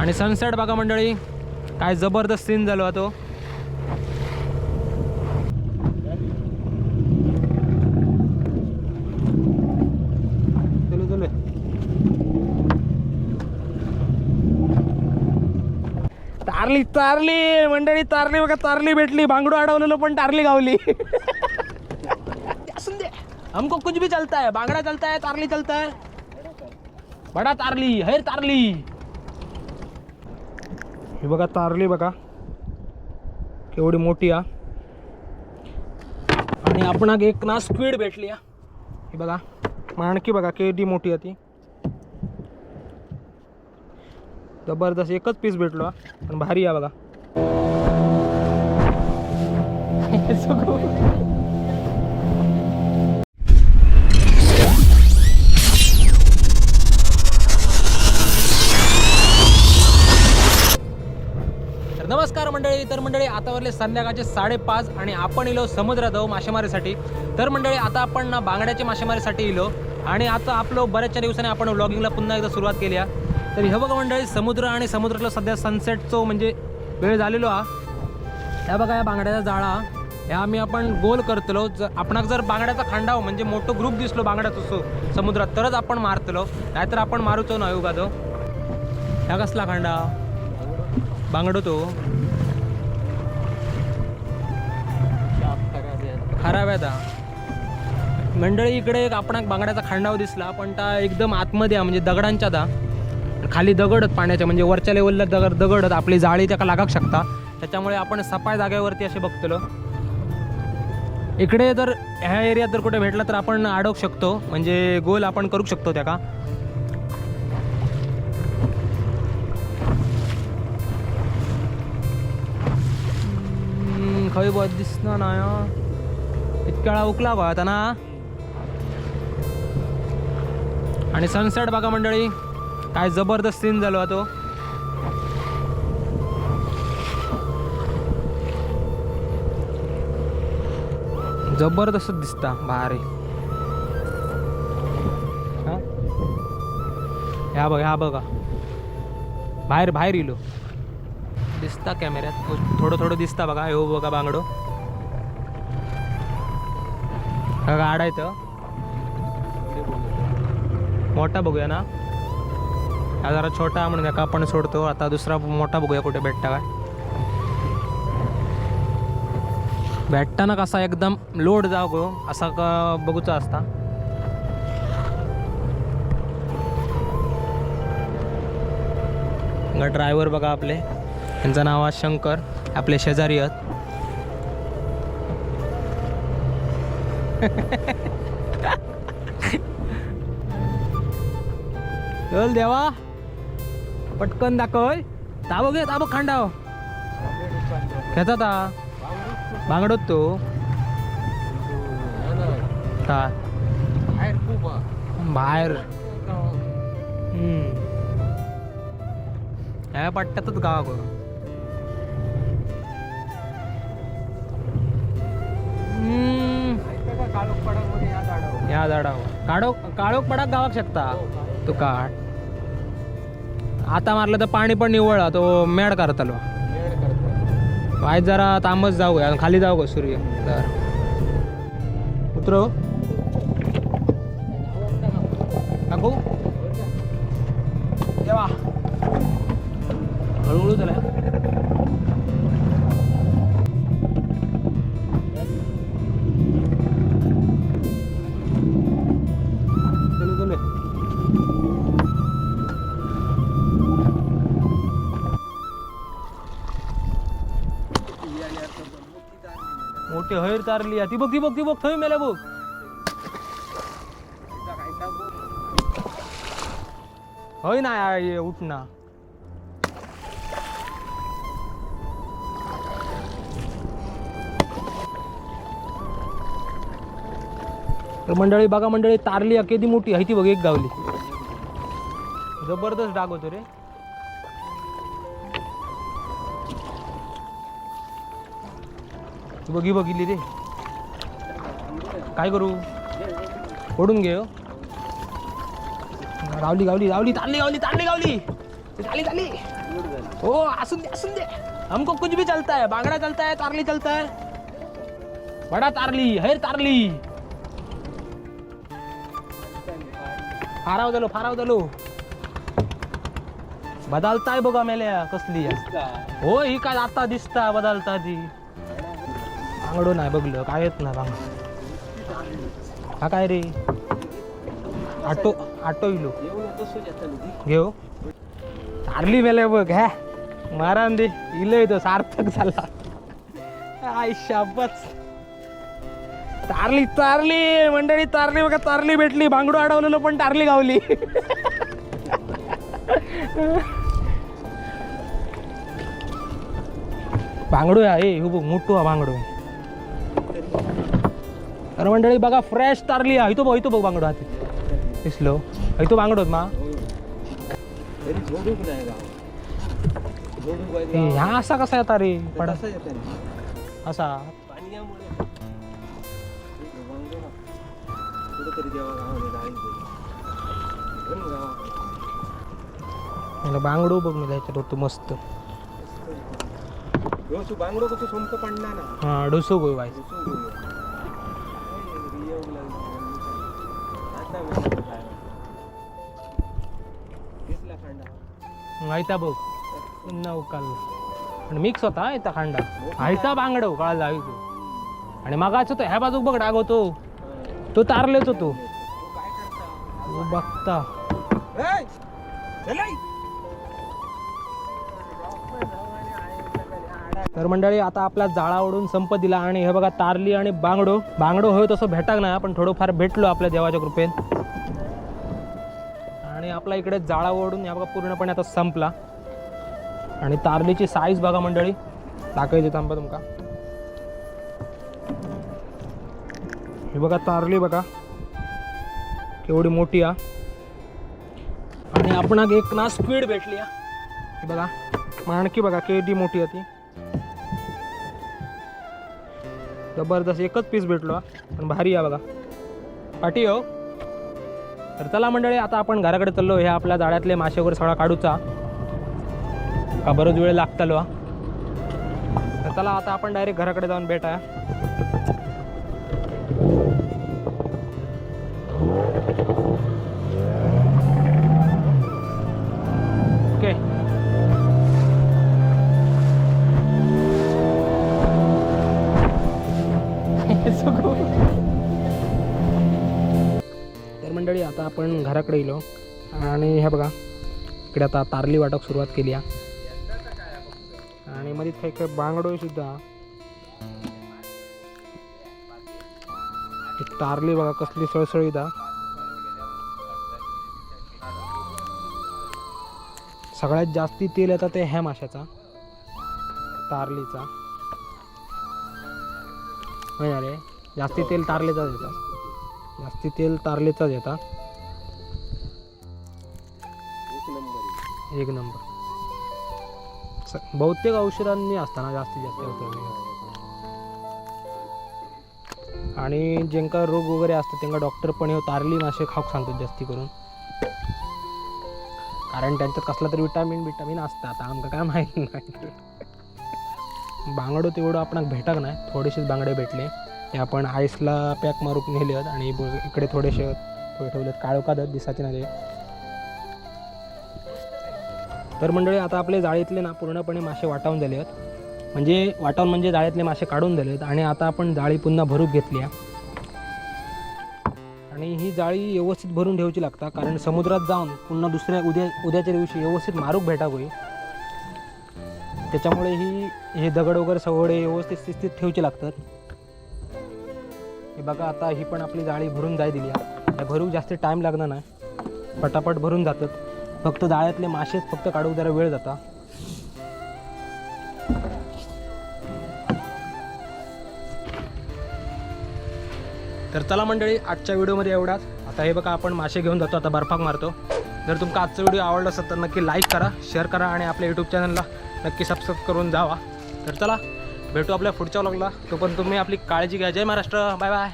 आणि सनसेट बघा मंडळी काय जबरदस्त सीन झालो हा तो. चलो चलो. तारली तारली मंडळी तारली बघा तारली भेटली. बांगडू अडवलेलो पण तारली गावली. हमको कुछ भी चलता है. बांगड़ा चलता है तारली चलता है. बडा तारली हैर तारली. ही बघा तारली बघा. केवढी मोठी आ. आणि आपण एक ना स्क्वीड भेटली आ. ही बघा माणकी बघा केवढी मोठी आहे ती. जबरदस्त एकच पीस भेटलो पण भारी आहे बघा. तर मंडळी आता वरले संध्याकाळचे साडेपाच आणि आपण इलो समुद्रात जाऊ मासेमारीसाठी. तर मंडळी आता आपण ना बांगड्याच्या मासेमारीसाठी इलो. आणि आता आपलं बऱ्याचशा दिवसाने आपण व्लॉगिंगला पुन्हा एकदा सुरुवात केली आहे तर हे बघा मंडळी समुद्र आणि समुद्रातलं सध्या सनसेटचं म्हणजे वेळ झालेलो हा. ह्या बघा या बांगड्याचा जाळा ह्या आम्ही आपण गोल करतलो. ज आपणाक जर बांगड्याचा खांडाव हो, म्हणजे मोठं ग्रुप दिसलो बांगड्याचं सो समुद्रात तरच आपण मारतलो. नाहीतर आपण मारूचो ना उगा तो ह्या कसला खांडा? बांगडो तो. खराब आहे ता मंडळी इकडे एक आपणाक बांगड्याचा खांडाव दिसला पण त्या एकदम आतमध्ये आहे, म्हणजे दगडांच्या दा. खाली दगडत पाण्याच्या म्हणजे वरच्या लेवलला दगड दगडत आपली जाळी त्याला लागाक शकता. त्याच्यामुळे आपण सपाय जागेवरती असे बघतलो. इकडे जर ह्या एरियात जर कुठे भेटला तर आपण अडवू शकतो म्हणजे गोल आपण करू शकतो त्या का खंय बस दिसना ना इतक्या वेळा उकला गो आता ना. आणि सनसेट बघा मंडळी काय जबरदस्त सीन झालो तो. जबरदस्त दिसता भारी. ह्या बघा ह्या बघा. बाहेर बाहेर इलो. दिसता कॅमेऱ्यात थोडं थोडं दिसता बघा. हो बघा बांगडो. हा गाडायचं मोठा बघूया ना. हा जरा छोटा म्हणून एका आपण सोडतो. आता दुसरा मोठा बघूया कुठे भेटता काय. भेटताना कसा एकदम लोड जागो असा का बघूचा असता. ड्रायव्हर बघा आपले. यांचं नाव आहे शंकर. आपले शेजारी आहेत. चल देवा. पटकन दाखव ताबो घे ताबो खांडाव. खेचा ता. बांगडोत तो. का बाहेर. हम्म. ह्या पट्ट्यातच गावा गो हम्म. या झाडावर. काळोख काळोख पडाक गावाक शकता. तू काढ. आता मारलं तर पाणी पण निवळ तो मेड करतलो. आज जरा तांबच जाऊया आणि खाली जाऊ गो सूर्य? तर. उतरो टाकू देवा हळूहळू झाला मोठे हैर तारली आहे. ती बघ ती बघ ती बघ थंय मेल्या बघ. होय ना उठना तर मंडळी बघा मंडळी तारली आहे, मोठी आहे. ती बघ एक गावली. जबरदस्त डाग होतो रे. बघी बघितली रे. काय करू? ओढून घे हो. गावली गावली गावली तारली गावली तारली गावली. झाली झाली हो असून दे असून दे. हमको कुछ भी चलता है बांगड़ा चलता है तारली चलता है. बड़ा तारली हैर तारली. फाराव दलो फाराव दलो बदलताय बघा मेल्या कसली. हो ही काय आता दिसता बदलता ती. बांगडो नाही बघलं काय येत नाही बांग हा काय रे? आटो आटो इलो. घेऊ. तारली मेले बघ ह्या मारान दे. इलो तो सार्थक झाला. आय शाबच तारली तारली मंडळी तारली बघा तारली भेटली. बांगडो अडवलेलो पण तारली गावली. बांगडो आहे हो बघ मोठो हा बांगडो अरे मंडळी बघा फ्रेश तारली आहे. इथं बघ इथं बघ बांगडो हाती. दिसलो इथं बांगडोत मा. ह्या असा कसा येता रे? पडा. असा. बांगडो बघ मी त्याच्यात होतो मस्त. बांगडो कसं सोमक पडला ना. हा डोसो गोय बाय आयता बघ. पुन्हा उकाल. आणि मिक्स होता आयता खांडा. हायता बांगडो कळाला तू. आणि मागाच तो ह्या बाजूक बघ डाग होतो तो तारलेच होतो. बघता. तर मंडळी आता आपला जाळा ओढून संप दिला आणि हे बघा तारली आणि बांगडो. बांगडो होय तसं भेटाक ना पण थोडंफार भेटलो आपल्या देवाच्या कृपेत. आणि आपला इकडे जाळा ओढून या बघा पूर्णपणे आता संपला. आणि तारलीची साईज बघा मंडळी. टाकायची थांबा तुमका. हे बघा तारली बघा. केवढी मोठी आ आणि आपणाक एक ना स्पीड भेटली हा. हे बघा माणकी बघा केवढी मोठी आहे ती. जबरदस्त एकच पीस भेटलो पण भारी आहे बघा. पाठी हो. तर चला मंडळी आता आपण घराकडे चाललो हे आपल्या जाळ्यातले मासे वगैरे सगळा काढूचा. का बरोच वेळ लागतलो तर चला आता आपण डायरेक्ट घराकडे जाऊन भेटा आपण घराकडे येलो. आणि हे बघा इकडे आता तारली वाटप सुरुवात केली आहे. आणि मध्ये काही काही बांगडोय सुद्धा. तारली बघा कसली सळसळीत हा. सगळ्यात जास्ती तेल येतं ते ह्या माशाचा. तारलीचा. होय रे? जास्ती तेल तारलेचाच येतात जास्ती तेल तारलेचाच येतात एक नंबर. स- बहुतेक औषधांनी असताना जास्तीत जास्त होतं आणि जेंका रोग वगैरे असतात त्यांना डॉक्टर पण हे तारली मासे खाऊक सांगतात जास्ती करून. कारण त्यांच्यात कसला तरी विटामिन विटामिन असतं आता आमका काय माहीत नाही. बांगडो तेवढं आपण भेटक नाही. थोडेसेच बांगडे भेटले. ते आपण आईसला पॅक मारून नेले आहेत आणि इकडे थोडेसे ठेवलेत काळोखात दिसाचे नाही तर मंडळी आता आपले जाळीतले ना पूर्णपणे मासे वाटावून झाले आहेत. म्हणजे वाटावून म्हणजे जाळीतले मासे काढून दिले आहेत. आणि आता आपण जाळी पुन्हा भरून घेतली आहे. आणि ही जाळी व्यवस्थित भरून ठेवायची लागता. कारण समुद्रात जाऊन पुन्हा दुसऱ्या उद्या उद्याच्या दिवशी व्यवस्थित मारूक भेटाक होई त्याच्यामुळे ही हे दगड वगैरे सवडे व्यवस्थित स्थितीत ठेवायचे लागतात. हे बघा आता ही पण आपली जाळी भरून जाय दिली आहे भरूक जास्त टाईम लागणार नाही. पटापट भरून जातात. फक्त जाळ्यातले मासेच फक्त काढू जरा वेळ जाता. तर चला मंडळी आजच्या व्हिडिओमध्ये एवढाच. आता हे बघा आपण मासे घेऊन जातो. आता बर्फाक मारतो. जर तुमका आजचा व्हिडिओ आवडला असेल तर नक्की लाईक करा शेअर करा आणि आपल्या यूट्यूब चॅनलला नक्की सबस्क्राईब करून जावा. तर चला भेटू आपल्या पुढच्या व्लॉगला तोपर्यंत तुम्ही आपली काळजी घ्या. जय महाराष्ट्र. Bye bye